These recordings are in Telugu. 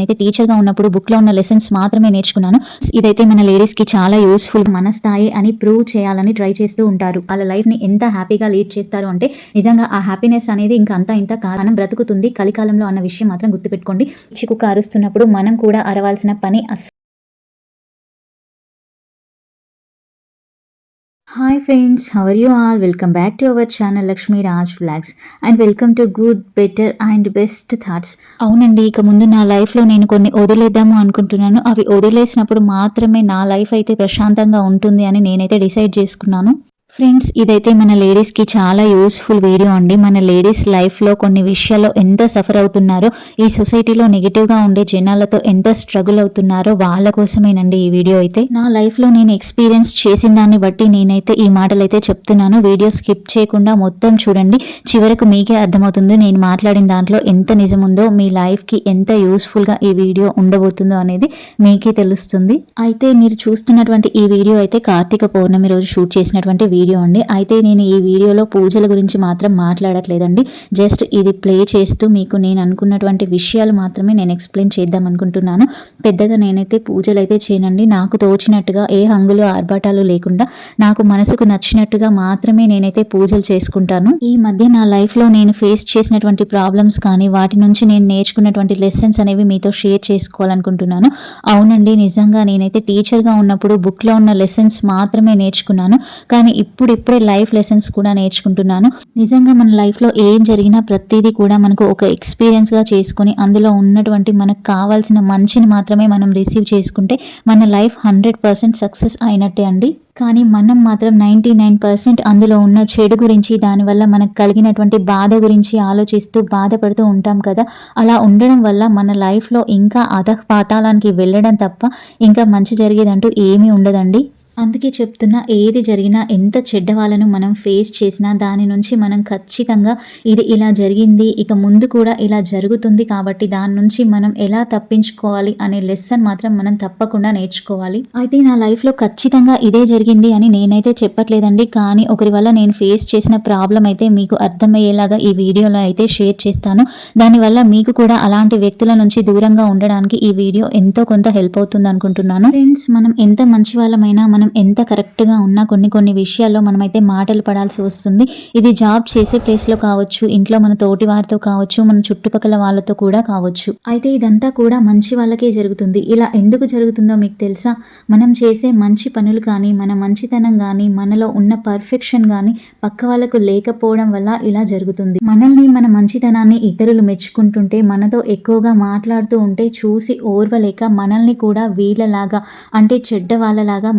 నేనైతే టీచర్గా ఉన్నప్పుడు బుక్లో ఉన్న లెసన్స్ మాత్రమే నేర్చుకున్నాను. ఇదైతే మన లేడీస్కి చాలా యూస్ఫుల్ మన స్థాయి అని ప్రూవ్ చేయాలని ట్రై చేస్తూ ఉంటారు. వాళ్ళ లైఫ్ని ఎంత హ్యాపీగా లీడ్ చేస్తారు అంటే నిజంగా ఆ హ్యాపీనెస్ అనేది ఇంకా అంతా ఇంత కారణం బ్రతుకుతుంది కలికాలంలో అన్న విషయం మాత్రం గుర్తుపెట్టుకోండి. చికుక అరుస్తున్నప్పుడు మనం కూడా అరవాల్సిన పని hi friends how are you all welcome back to our channel Lakshmi Raj vlogs and welcome to good better and best thoughts అవునండి ఇక ముందు నా లైఫ్లో నేను కొన్ని వదిలేద్దాము అనుకుంటున్నాను. అవి వదిలేసినప్పుడు మాత్రమే నా లైఫ్ అయితే ప్రశాంతంగా ఉంటుంది అని నేనైతే డిసైడ్ చేసుకున్నాను. ఫ్రెండ్స్ ఇదైతే మన లేడీస్కి చాలా యూస్ఫుల్ వీడియో అండి. మన లేడీస్ లైఫ్లో కొన్ని విషయాల్లో ఎంత సఫర్ అవుతున్నారో ఈ సొసైటీలో నెగిటివ్గా ఉండే జనాలతో ఎంత స్ట్రగుల్ అవుతున్నారో వాళ్ళ కోసమేనండి ఈ వీడియో అయితే. నా లైఫ్లో నేను ఎక్స్పీరియన్స్ చేసిన దాన్ని బట్టి నేనైతే ఈ మాటలు అయితే చెప్తున్నాను. వీడియో స్కిప్ చేయకుండా మొత్తం చూడండి. చివరకు మీకే అర్థమవుతుంది నేను మాట్లాడిన దాంట్లో ఎంత నిజముందో మీ లైఫ్కి ఎంత యూస్ఫుల్గా ఈ వీడియో ఉండబోతుందో అనేది మీకే తెలుస్తుంది. అయితే మీరు చూస్తున్నటువంటి ఈ వీడియో అయితే కార్తీక పౌర్ణమి రోజు షూట్ చేసినటువంటి వీడియో అండి. అయితే నేను ఈ వీడియోలో పూజల గురించి మాత్రం మాట్లాడట్లేదండి. జస్ట్ ఇది ప్లే చేస్తూ మీకు నేను అనుకున్నటువంటి విషయాలు మాత్రమే నేను ఎక్స్ప్లెయిన్ చేద్దాం అనుకుంటున్నాను. పెద్దగా నేనైతే పూజలు అయితే చేయనండి. నాకు తోచినట్టుగా ఏ హంగులు ఆర్భాటాలు లేకుండా నాకు మనసుకు నచ్చినట్టుగా మాత్రమే నేనైతే పూజలు చేసుకుంటాను. ఈ మధ్య నా లైఫ్లో నేను ఫేస్ చేసినటువంటి ప్రాబ్లమ్స్ కానీ వాటి నుంచి నేను నేర్చుకున్నటువంటి లెసన్స్ అనేవి మీతో షేర్ చేసుకోవాలనుకుంటున్నాను. అవునండి నిజంగా నేనైతే టీచర్గా ఉన్నప్పుడు బుక్లో ఉన్న లెసన్స్ మాత్రమే నేర్చుకున్నాను. కానీ ఇప్పుడిప్పుడే లైఫ్ లెసన్స్ కూడా నేర్చుకుంటున్నాను. నిజంగా మన లైఫ్లో ఏం జరిగినా ప్రతిదీ కూడా మనకు ఒక ఎక్స్పీరియన్స్గా చేసుకొని అందులో ఉన్నటువంటి మనకు కావాల్సిన మంచిని మాత్రమే మనం రిసీవ్ చేసుకుంటే మన లైఫ్ హండ్రెడ్ పర్సెంట్ సక్సెస్ అయినట్టే అండి. కానీ మనం మాత్రం నైంటీ నైన్ పర్సెంట్ అందులో ఉన్న చెడు గురించి దానివల్ల మనకు కలిగినటువంటి బాధ గురించి ఆలోచిస్తూ బాధపడుతూ ఉంటాం కదా. అలా ఉండడం వల్ల మన లైఫ్లో ఇంకా అధ పాతాళానికి వెళ్ళడం తప్ప ఇంకా మంచి జరిగేదంటూ ఏమీ ఉండదండి. అందుకే చెప్తున్నా ఏది జరిగినా ఎంత చెడ్డ వాళ్ళను మనం ఫేస్ చేసినా దాని నుంచి మనం ఖచ్చితంగా ఇది ఇలా జరిగింది ఇక ముందు కూడా ఇలా జరుగుతుంది కాబట్టి దాని నుంచి మనం ఎలా తప్పించుకోవాలి అనే లెసన్ మాత్రం మనం తప్పకుండా నేర్చుకోవాలి. అయితే నా లైఫ్లో ఖచ్చితంగా ఇదే జరిగింది అని నేనైతే చెప్పట్లేదండి. కానీ ఒకరి వల్ల నేను ఫేస్ చేసిన ప్రాబ్లం అయితే మీకు అర్థమయ్యేలాగా ఈ వీడియోలో అయితే షేర్ చేస్తాను. దానివల్ల మీకు కూడా అలాంటి వ్యక్తుల నుంచి దూరంగా ఉండడానికి ఈ వీడియో ఎంతో కొంత హెల్ప్ అవుతుంది అనుకుంటున్నాను. ఫ్రెండ్స్ మనం ఎంత మంచి వాళ్ళమైనా మనం ఎంత కరెక్ట్గా ఉన్నా కొన్ని కొన్ని విషయాల్లో మనమైతే మాటలు పడాల్సి వస్తుంది. ఇది జాబ్ చేసే ప్లేస్లో కావచ్చు ఇంట్లో మన తోటి వారితో కావచ్చు మన చుట్టుపక్కల వాళ్ళతో కూడా కావచ్చు. అయితే ఇదంతా కూడా మంచి వాళ్ళకే జరుగుతుంది. ఇలా ఎందుకు జరుగుతుందో మీకు తెలుసా? మనం చేసే మంచి పనులు కానీ మన మంచితనం కానీ మనలో ఉన్న పర్ఫెక్షన్ కానీ పక్క వాళ్ళకు లేకపోవడం వల్ల ఇలా జరుగుతుంది. మనల్ని మన మంచితనాన్ని ఇతరులు మెచ్చుకుంటుంటే మనతో ఎక్కువగా మాట్లాడుతూ ఉంటే చూసి ఓర్వలేక మనల్ని కూడా వీళ్ళలాగా అంటే చెడ్డ వాళ్ళలాగా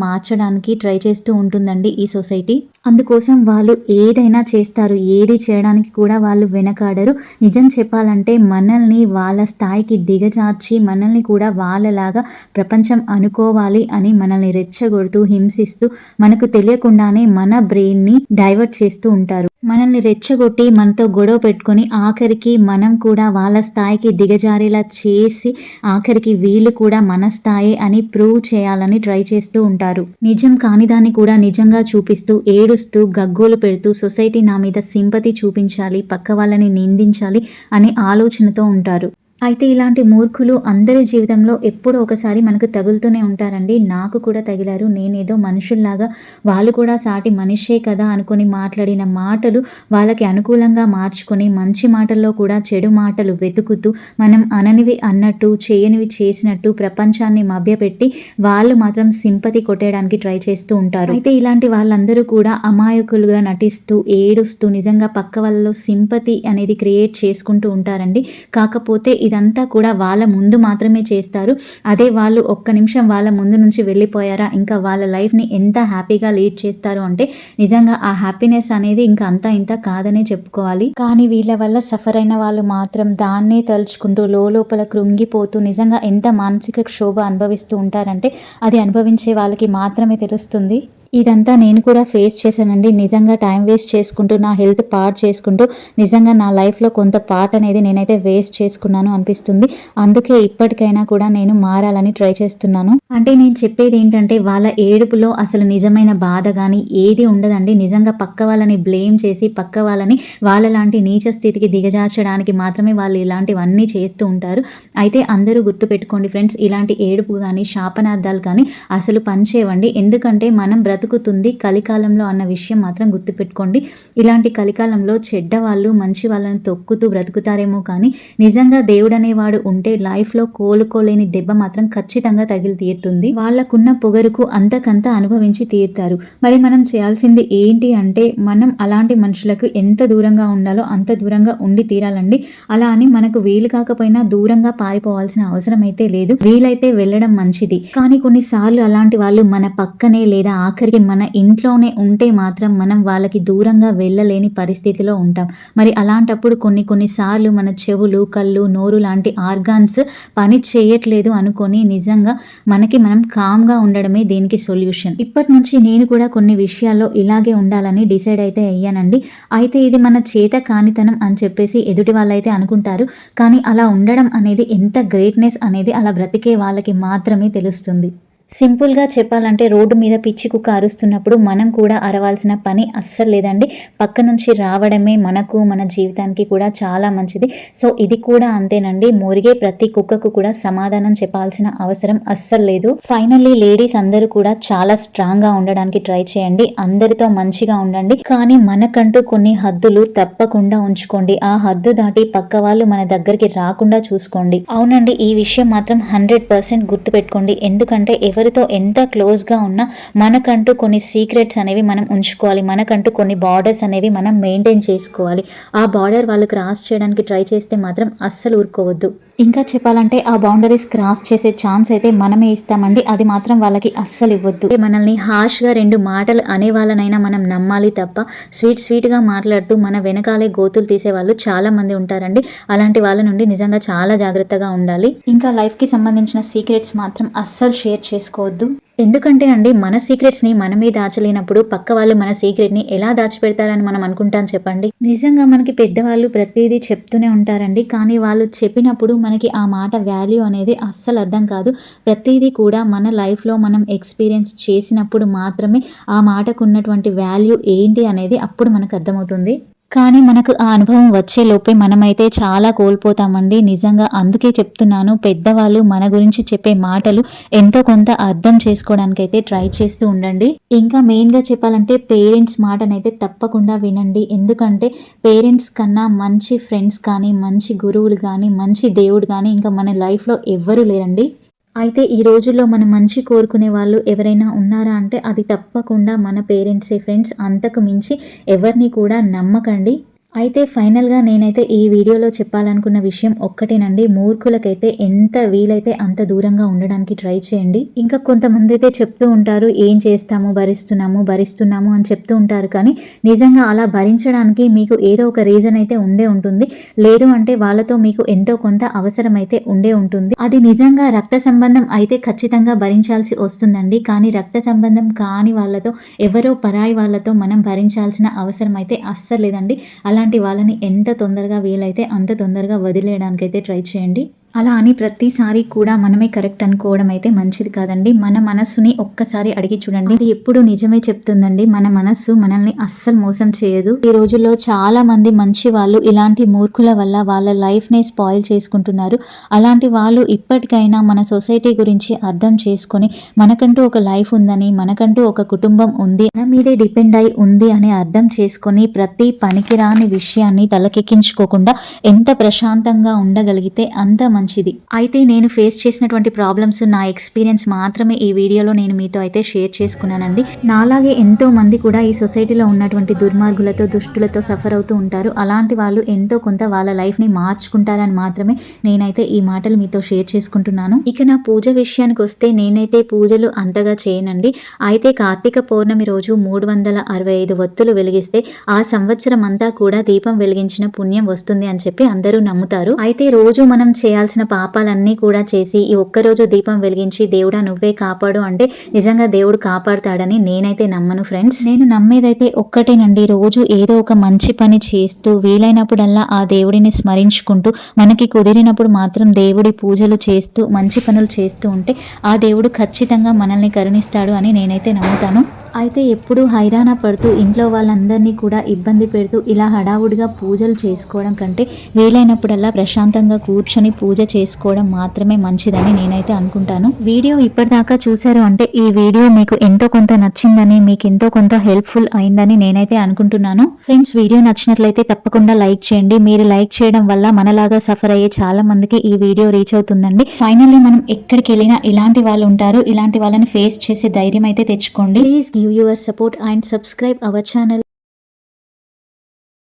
చేయడానికి ట్రై చేస్తూ ఉంటుందండి ఈ సొసైటీ. అందుకోసం వాళ్ళు ఏదైనా చేస్తారు ఏది చేయడానికి కూడా వాళ్ళు వెనకాడరు. నిజం చెప్పాలంటే మనల్ని వాళ్ళ స్థాయికి దిగజార్చి మనల్ని కూడా వాళ్ళలాగా ప్రపంచం అనుకోవాలి అని మనల్ని రెచ్చగొడుతూ హింసిస్తూ మనకు తెలియకుండానే మన బ్రెయిన్ని డైవర్ట్ చేస్తూ ఉంటారు. మనల్ని రెచ్చగొట్టి మనతో గొడవ పెట్టుకొని ఆఖరికి మనం కూడా వాళ్ళ స్థాయికి దిగజారేలా చేసి ఆఖరికి వీళ్ళు కూడా మన స్థాయి అని ప్రూవ్ చేయాలని ట్రై చేస్తూ ఉంటారు. నిజం కానిదాన్ని కూడా నిజంగా చూపిస్తూ ఏడుస్తూ గగ్గోలు పెడుతూ సొసైటీ నా మీద సింపతి చూపించాలి పక్క వాళ్ళని నిందించాలి అనే ఆలోచనతో ఉంటారు. అయితే ఇలాంటి మూర్ఖులు అందరి జీవితంలో ఎప్పుడో ఒకసారి మనకు తగులుతూనే ఉంటారండి. నాకు కూడా తగిలారు. నేనేదో మనుషుల్లాగా వాళ్ళు కూడా సాటి మనిషే కదా అనుకొని మాట్లాడిన మాటలు వాళ్ళకి అనుకూలంగా మార్చుకొని మంచి మాటల్లో కూడా చెడు మాటలు వెతుకుతూ మనం అననివి అన్నట్టు చేయనివి చేసినట్టు ప్రపంచాన్ని మభ్యపెట్టి వాళ్ళు మాత్రం సింపతి కొట్టేయడానికి ట్రై చేస్తూ ఉంటారు. అయితే ఇలాంటి వాళ్ళందరూ కూడా అమాయకులుగా నటిస్తూ ఏడుస్తూ నిజంగా పక్క వాళ్ళలో సింపతి అనేది క్రియేట్ చేసుకుంటూ ఉంటారండి. కాకపోతే ఇదంతా కూడా వాళ్ళ ముందు మాత్రమే చేస్తారు. అదే వాళ్ళు ఒక్క నిమిషం వాళ్ళ ముందు నుంచి వెళ్ళిపోయారా? ఇంకా వాళ్ళ లైఫ్ని ఎంత హ్యాపీగా లీడ్ చేస్తారు అంటే నిజంగా ఆ హ్యాపీనెస్ అనేది ఇంకా అంతా ఇంత కాదనే చెప్పుకోవాలి. కానీ వీళ్ళ వల్ల సఫర్ అయిన వాళ్ళు మాత్రం దాన్నే తలుచుకుంటూ లోపల కృంగిపోతూ నిజంగా ఎంత మానసిక క్షోభ అనుభవిస్తూ ఉంటారంటే అది అనుభవించే వాళ్ళకి మాత్రమే తెలుస్తుంది. ఇదంతా నేను కూడా ఫేస్ చేశానండి. నిజంగా టైం వేస్ట్ చేసుకుంటూ నా హెల్త్ పార్ట్ చేసుకుంటూ నిజంగా నా లైఫ్లో కొంత పార్ట్ అనేది నేనైతే వేస్ట్ చేసుకున్నాను అనిపిస్తుంది. అందుకే ఇప్పటికైనా కూడా నేను మారాలని ట్రై చేస్తున్నాను. అంటే నేను చెప్పేది ఏంటంటే వాళ్ళ ఏడుపులో అసలు నిజమైన బాధ కానీ ఏది ఉండదండి. నిజంగా పక్క వాళ్ళని బ్లేమ్ చేసి పక్క వాళ్ళని వాళ్ళ లాంటి నీచ స్థితికి దిగజార్చడానికి మాత్రమే వాళ్ళు ఇలాంటివన్నీ చేస్తూ ఉంటారు. అయితే అందరూ గుర్తుపెట్టుకోండి ఫ్రెండ్స్ ఇలాంటి ఏడుపు కానీ శాపనార్థాలు కానీ అసలు పనిచేయవండి. ఎందుకంటే మనం బ్రతుకుతుంది. కలికాలంలో అన్న విషయం మాత్రం గుర్తుపెట్టుకోండి. ఇలాంటి కలికాలంలో చెడ్డ వాళ్ళు మంచి వాళ్ళని తొక్కుతూ బ్రతుకుతారేమో కానీ నిజంగా దేవుడు అనేవాడు ఉంటే లైఫ్లో కోలుకోలేని దెబ్బ మాత్రం ఖచ్చితంగా తగిలి తీరుతుంది. వాళ్ళకున్న పొగరుకు అంతకంత అనుభవించి తీరుతారు. మరి మనం చేయాల్సింది ఏంటి అంటే మనం అలాంటి మనుషులకు ఎంత దూరంగా ఉండాలో అంత దూరంగా ఉండి తీరాలండి. అలా అని మనకు వీలు కాకపోయినా దూరంగా పారిపోవాల్సిన అవసరం అయితే లేదు. వీలైతే వెళ్ళడం మంచిది. కానీ కొన్నిసార్లు అలాంటి వాళ్ళు మన పక్కనే లేదా ఆఖరి ఆఖరికి మన ఇంట్లోనే ఉంటే మాత్రం మనం వాళ్ళకి దూరంగా వెళ్ళలేని పరిస్థితిలో ఉంటాం. మరి అలాంటప్పుడు కొన్ని కొన్నిసార్లు మన చెవులు కళ్ళు నోరు లాంటి ఆర్గాన్స్ పని చేయట్లేదు అనుకొని నిజంగా మనకి మనం కామ్గా ఉండడమే దీనికి సొల్యూషన్. ఇప్పటి నుంచి నేను కూడా కొన్ని విషయాల్లో ఇలాగే ఉండాలని డిసైడ్ అయితే అయ్యానండి. అయితే ఇది మన చేత కానితనం అని చెప్పేసి ఎదుటి వాళ్ళైతే అనుకుంటారు. కానీ అలా ఉండడం అనేది ఎంత గ్రేట్నెస్ అనేది అలా బ్రతికే వాళ్ళకి మాత్రమే తెలుస్తుంది. సింపుల్గా చెప్పాలంటే రోడ్డు మీద పిచ్చి కుక్క అరుస్తున్నప్పుడు మనం కూడా అరవాల్సిన పని అస్సలు లేదండి. పక్క నుంచి రావడమే మనకు మన జీవితానికి కూడా చాలా మంచిది. సో ఇది కూడా అంతేనండి. మురిగే ప్రతి కుక్కకు కూడా సమాధానం చెప్పాల్సిన అవసరం అస్సలు లేదు. ఫైనల్లీ లేడీస్ అందరూ కూడా చాలా స్ట్రాంగ్గా ఉండడానికి ట్రై చేయండి. అందరితో మంచిగా ఉండండి. కానీ మనకంటూ కొన్ని హద్దులు తప్పకుండా ఉంచుకోండి. ఆ హద్దు దాటి పక్క వాళ్ళు మన దగ్గరికి రాకుండా చూసుకోండి. అవునండి ఈ విషయం మాత్రం హండ్రెడ్ పర్సెంట్ గుర్తుపెట్టుకోండి. ఎందుకంటే ఎవరు ఎవరితో ఎంత క్లోజ్గా ఉన్నా మనకంటూ కొన్ని సీక్రెట్స్ అనేవి మనం ఉంచుకోవాలి. మనకంటూ కొన్ని బార్డర్స్ అనేవి మనం మెయింటైన్ చేసుకోవాలి. ఆ బార్డర్ వాళ్ళు క్రాస్ చేయడానికి ట్రై చేస్తే మాత్రం అస్సలు ఊరుకోవద్దు. ఇంకా చెప్పాలంటే ఆ బౌండరీస్ క్రాస్ చేసే ఛాన్స్ అయితే మనమే ఇస్తామండి. అది మాత్రం వాళ్ళకి అస్సలు ఇవ్వద్దు. మనల్ని హార్ష్గా రెండు మాటలు అనే వాళ్ళనైనా మనం నమ్మాలి తప్ప స్వీట్ స్వీట్గా మాట్లాడుతూ మన వెనకాలే గోతులు తీసే వాళ్ళు చాలా మంది ఉంటారండి. అలాంటి వాళ్ళ నుండి నిజంగా చాలా జాగ్రత్తగా ఉండాలి. ఇంకా లైఫ్కి సంబంధించిన సీక్రెట్స్ మాత్రం అస్సలు షేర్ చేసుకోవద్దు. ఎందుకంటే అండి మన సీక్రెట్స్ని మనమే దాచలేనప్పుడు పక్క వాళ్ళు మన సీక్రెట్ని ఎలా దాచిపెడతారని మనం అనుకుంటాం చెప్పండి. నిజంగా మనకి పెద్దవాళ్ళు ప్రతిదీ చెప్తూనే ఉంటారండి. కానీ వాళ్ళు చెప్పినప్పుడు మనకి ఆ మాట వాల్యూ అనేది అస్సలు అర్థం కాదు. ప్రతిదీ కూడా మన లైఫ్లో మనం ఎక్స్పీరియన్స్ చేసినప్పుడు మాత్రమే ఆ మాటకు ఉన్నటువంటి వాల్యూ ఏంటి అనేది అప్పుడు మనకు అర్థమవుతుంది. కానీ మనకు ఆ అనుభవం వచ్చే లోపే మనమైతే చాలా కోల్పోతామండి. నిజంగా అందుకే చెప్తున్నాను పెద్దవాళ్ళు మన గురించి చెప్పే మాటలు ఎంతో కొంత అర్థం చేసుకోవడానికైతే ట్రై చేస్తూ ఉండండి. ఇంకా మెయిన్గా చెప్పాలంటే పేరెంట్స్ మాటనైతే తప్పకుండా వినండి. ఎందుకంటే పేరెంట్స్ కన్నా మంచి ఫ్రెండ్స్ కానీ మంచి గురువులు కానీ మంచి దేవుడు కానీ ఇంకా మన లైఫ్లో ఎవ్వరూ లేరండి. అయితే ఈ రోజుల్లో మనం మంచి కోరుకునే వాళ్ళు ఎవరైనా ఉన్నారా అంటే అది తప్పకుండా మన పేరెంట్సే ఫ్రెండ్స్. అంతకు మించి ఎవరిని కూడా నమ్మకండి. అయితే ఫైనల్గా నేనైతే ఈ వీడియోలో చెప్పాలనుకున్న విషయం ఒక్కటేనండి. మూర్ఖులకైతే ఎంత వీలైతే అంత దూరంగా ఉండడానికి ట్రై చేయండి. ఇంకా కొంతమంది అయితే చెప్తూ ఉంటారు ఏం చేస్తాము? భరిస్తున్నాము? భరిస్తున్నాము? అని చెప్తూ ఉంటారు. కానీ నిజంగా అలా భరించడానికి మీకు ఏదో ఒక రీజన్ అయితే ఉండే ఉంటుంది. లేదు అంటే వాళ్ళతో మీకు ఎంతో కొంత అవసరం అయితే ఉండే ఉంటుంది. అది నిజంగా రక్త సంబంధం అయితే ఖచ్చితంగా భరించాల్సి వస్తుందండి. కానీ రక్త సంబంధం కాని వాళ్ళతో ఎవరో పరాయి వాళ్ళతో మనం భరించాల్సిన అవసరం అయితే అస్సలేదండి లేదండి. అలాంటి వాళ్ళని ఎంత తొందరగా వీలైతే అంత తొందరగా వదిలేయడానికైతే ట్రై చేయండి. అలా అని ప్రతిసారి కూడా మనమే కరెక్ట్ అనుకోవడం అయితే మంచిది కాదండి. మన మనస్సుని ఒక్కసారి అడిగి చూడండి. ఇది ఎప్పుడు నిజమే చెప్తుందండి. మన మనస్సు మనల్ని అస్సలు మోసం చేయదు. ఈ రోజుల్లో చాలా మంది మంచి వాళ్ళు ఇలాంటి మూర్ఖుల వల్ల వాళ్ళ లైఫ్ని స్పాయిల్ చేసుకుంటున్నారు. అలాంటి వాళ్ళు ఇప్పటికైనా మన సొసైటీ గురించి అర్థం చేసుకొని మనకంటూ ఒక లైఫ్ ఉందని మనకంటూ ఒక కుటుంబం ఉంది మన మీదే డిపెండ్ అయి ఉంది అని అర్థం చేసుకొని ప్రతి పనికిరాని విషయాన్ని తలకెక్కించుకోకుండా ఎంత ప్రశాంతంగా ఉండగలిగితే అంత మంచిది. అయితే నేను ఫేస్ చేసినటువంటి ప్రాబ్లమ్స్ నా ఎక్స్పీరియన్స్ మాత్రమే ఈ వీడియోలో నేను మీతో అయితే షేర్ చేసుకున్నానండి. నాలాగే ఎంతో మంది కూడా ఈ సొసైటీలో ఉన్నటువంటి దుర్మార్గులతో దుష్టులతో సఫర్ అవుతూ ఉంటారు. అలాంటి వాళ్ళు ఎంతో కొంత వాళ్ళ లైఫ్ని మార్చుకుంటారని మాత్రమే నేనైతే ఈ మాటలు మీతో షేర్ చేసుకుంటున్నాను. ఇక నా పూజ విషయానికి వస్తే నేనైతే పూజలు అంతగా చేయనండి. అయితే కార్తీక పౌర్ణమి రోజు మూడు వందల అరవై ఐదు ఒత్తులు వెలిగిస్తే ఆ సంవత్సరం అంతా కూడా దీపం వెలిగించిన పుణ్యం వస్తుంది అని చెప్పి అందరూ నమ్ముతారు. అయితే రోజు మనం చేయాల్సిన చేయాల్సిన పాపాలన్నీ కూడా చేసి ఈ ఒక్కరోజు దీపం వెలిగించి దేవుడా నువ్వే కాపాడు అంటే నిజంగా దేవుడు కాపాడుతాడని నేనైతే నమ్మను ఫ్రెండ్స్. నేను నమ్మేదైతే ఒక్కటేనండి రోజు ఏదో ఒక మంచి పని చేస్తూ వీలైనప్పుడల్లా ఆ దేవుడిని స్మరించుకుంటూ మనకి కుదిరినప్పుడు మాత్రం దేవుడి పూజలు చేస్తూ మంచి పనులు చేస్తూ ఉంటే ఆ దేవుడు ఖచ్చితంగా మనల్ని కరుణిస్తాడు అని నేనైతే నమ్ముతాను. అయితే ఎప్పుడూ హైరాణ పడుతూ ఇంట్లో వాళ్ళందరినీ కూడా ఇబ్బంది పెడుతూ ఇలా హడావుడిగా పూజలు చేసుకోవడం కంటే వీలైనప్పుడల్లా ప్రశాంతంగా కూర్చొని పూజ చేసుకోవడం మాత్రమే మంచిదని నేనైతే అనుకుంటాను. వీడియో ఇప్పటిదాకా చూశారు అంటే ఈ వీడియో మీకు ఎంతో కొంత నచ్చిందని మీకు ఎంతో కొంత హెల్ప్ఫుల్ అయిందని నేనైతే అనుకుంటున్నాను. ఫ్రెండ్స్ వీడియో నచ్చినట్లయితే తప్పకుండా లైక్ చేయండి. మీరు లైక్ చేయడం వల్ల మనలాగా సఫర్ అయ్యే చాలా మందికి ఈ వీడియో రీచ్ అవుతుందండి. ఫైనల్లీ మనం ఎక్కడికి వెళ్ళినా ఇలాంటి వాళ్ళు ఉంటారు. ఇలాంటి వాళ్ళని ఫేస్ చేసే ధైర్యం అయితే తెచ్చుకోండి. Please give your support and subscribe our channel